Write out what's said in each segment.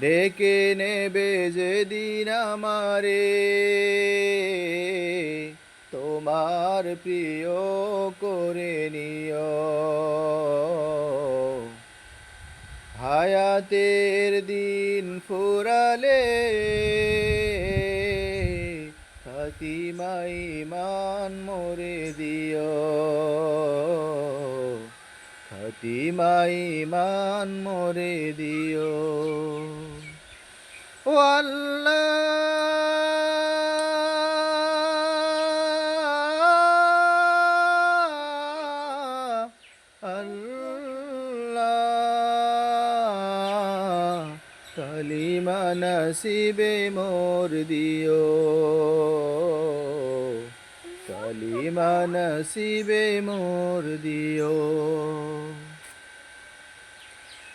ডেকে নেবে যেদিন আমারে। তোমার প্রিয় করে নিও। হায়াতের দিন ফুরালে খাতিমাই মান মোরে দিও। খাতিমাই মান মোরে দিও। ও আল্লাহ নসিবে মোর দিও। কালিমা নসিবে মোর দিও।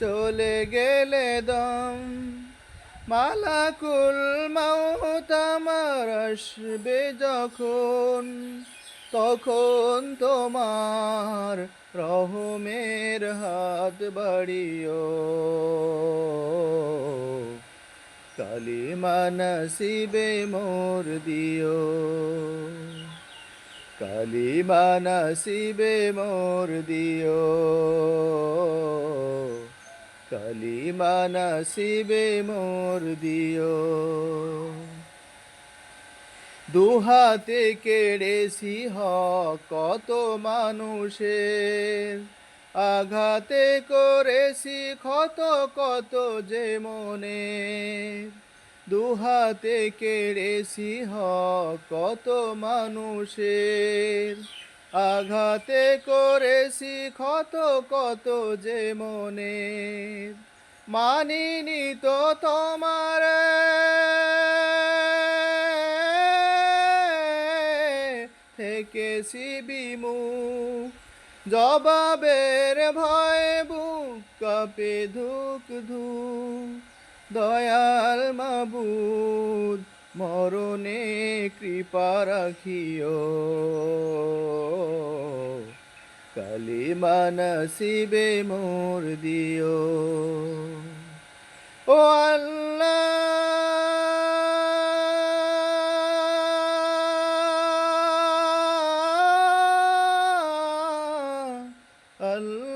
চলে গেলে দম। মালাকুল মাউত আমার আসবে যখন, তখন তোমার রহমের হাত বাড়িও। কালিমা নসিবে মোর দিও। কালিমা নসিবে মোর দিও। কালিমা নসিবে মোর দিও। দুহাতে কেড়েছি হ কত মানুষের। আঘাতে করেছি ক্ষত কত যে মনে দুহাতে কেড়েছি হ কত মানুষের। আঘাতে করেছি ক্ষত কত যে মনে। মানিনি তো তোমার। থেকেছি বিমুখ জবাবের ভয় বুক কাপে ধুক ধুক। দয়াল মাবুদ মরণে কৃপা রাখিও। কালিমা নসিবে মোর দিও। ও আল্লাহ আল্লাহ।